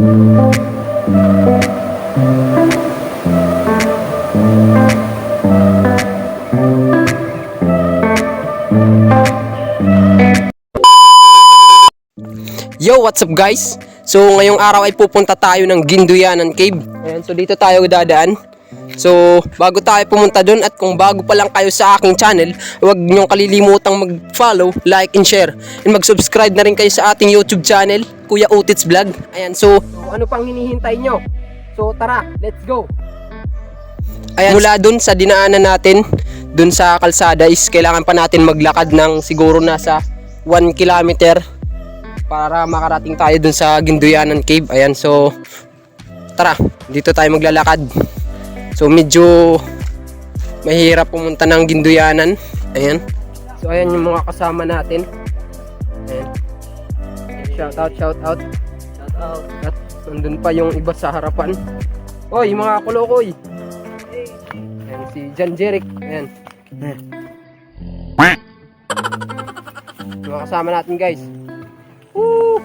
Yo, what's up guys? So, ngayong araw ay pupunta tayo ng Ginduyanan Cave. Ayan, so dito tayo dadaan. So, bago tayo pumunta doon at kung bago pa lang kayo sa aking channel, huwag niyong kalilimutang mag-follow, like, and share. And mag-subscribe na rin kayo sa ating YouTube channel, Kuya Utits Vlog. Ayan, so, ano pang hinihintay nyo? So, tara, let's go! Ayan, mula doon sa dinaanan natin, doon sa kalsada is kailangan pa natin maglakad ng siguro nasa 1 kilometer para makarating tayo dun sa Ginduyanan Cave. Ayan, so tara, dito tayo maglalakad. So medyo mahirap pumunta ng Ginduyanan. Ayan. So ayan yung mga kasama natin. Ayan. Shout out, shout out. Shout out. At nandun pa yung iba sa harapan. Oy, mga kulokoy. Ayan, si Jan Jeric. Ayan. Mga kasama natin guys. Woo!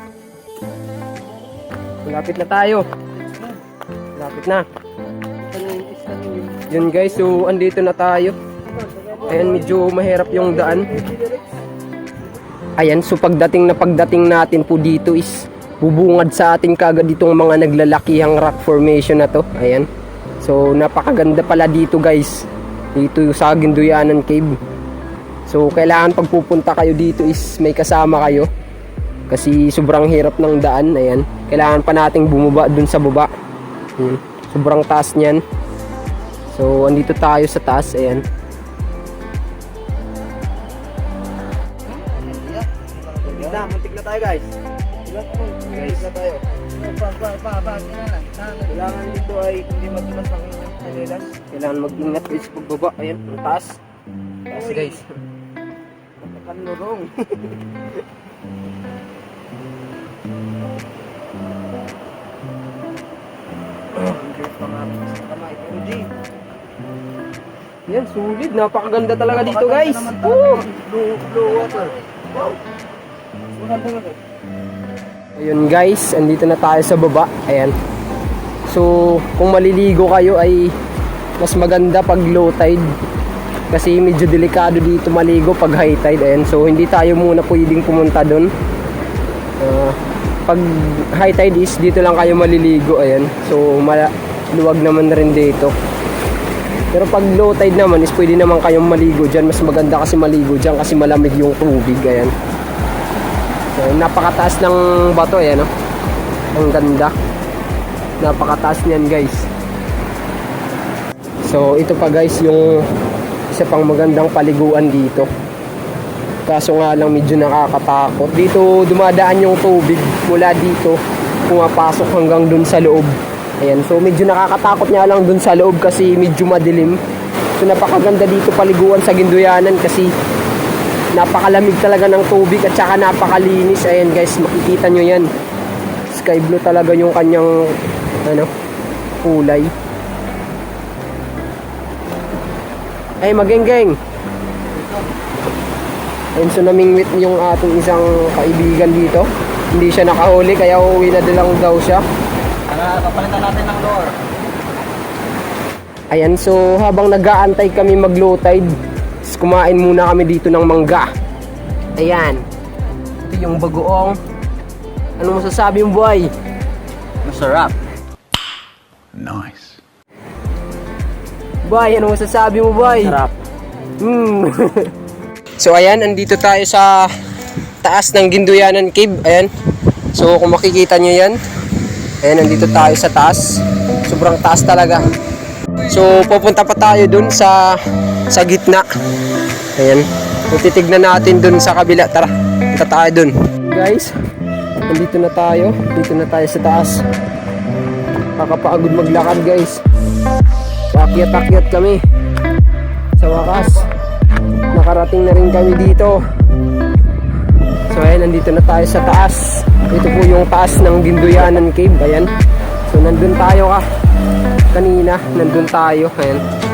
Malapit na tayo. Malapit na. Yun guys, so andito na tayo. Ayan, medyo mahirap yung daan. Ayan, so pagdating na pagdating natin po dito is bubungad sa ating kagad itong mga naglalakihang rock formation na to. Ayan. So napakaganda pala dito guys. Dito sa Ginduyanan Cave. So kailangan pag pupunta kayo dito is may kasama kayo. Kasi sobrang hirap ng daan, ayan. Kailangan pa nating bumaba dun sa baba. Ayan. Sobrang taas niyan. So, andito tayo sa taas, ayan. Na, muntik na tayo guys. Guys, na tayo. Kailangan dito ay hindi magbukas ang kanilas. Kailangan mag-ingat guys pagbaba. Ayan, ang taas. Taas guys. Kanurong. Yan, sulit. Napakaganda talaga dito guys. Woo! Ayun guys, andito na tayo sa baba. Ayan. So, kung maliligo kayo ay mas maganda pag low tide. Kasi medyo delikado dito maligo pag high tide. Ayan. So, hindi tayo muna pwedeng pumunta doon. Ah, pag high tide is dito lang kayo maliligo. Ayan. So, luwag naman rin dito. Pero pag low tide naman is pwede naman kayong maligo dyan. Mas maganda kasi maligo dyan kasi malamig yung tubig. Ayan. So, napakataas ng bato eh, no? Ang ganda. Napakataas niyan, guys. So, ito pa guys yung isa pang magandang paliguan dito. Kaso nga lang medyo nakakatakot. Dito dumadaan yung tubig mula dito pumapasok hanggang dun sa loob. Ayan, so medyo nakakatakot nga lang dun sa loob kasi medyo madilim. So napakaganda dito paliguan sa Ginduyanan kasi napakalamig talaga ng tubig at saka napakalinis. Ayan guys, makikita nyo yan. Sky blue talaga yung kanyang ano, kulay. Ay, magenggeng. Ayun, so namingwit yung ating isang kaibigan dito. Hindi siya nakahuli kaya uuwi na din lang daw siya. Tara, papalitan natin ng lure. Ayan, so habang nag-aantay kami mag-low tide, is kumain muna kami dito ng mangga. Ayan. Ito yung bagoong. Ano masasabi mo, boy? Masarap. Nice. Boy, ano masasabi mo, boy? Sarap. Hmm. so ayan, andito tayo sa taas ng Ginduyanan Cave. Ayan. So kung makikita nyo yan, ayan, andito tayo sa taas. Sobrang taas talaga. So pupunta pa tayo dun sa sa gitna. Ayan. Titignan natin dun sa kabila. Tara, punta tayo dun. Guys, andito na tayo. Dito na tayo sa taas. Kakapagod maglakad guys. Akyat-akyat kami. Sa wakas, nakarating na rin kami dito. Nandito na tayo sa taas. Ito po yung taas ng Ginduyanan Cave. Ayan. So nandun tayo ka. Kanina, nandun tayo. Ayan.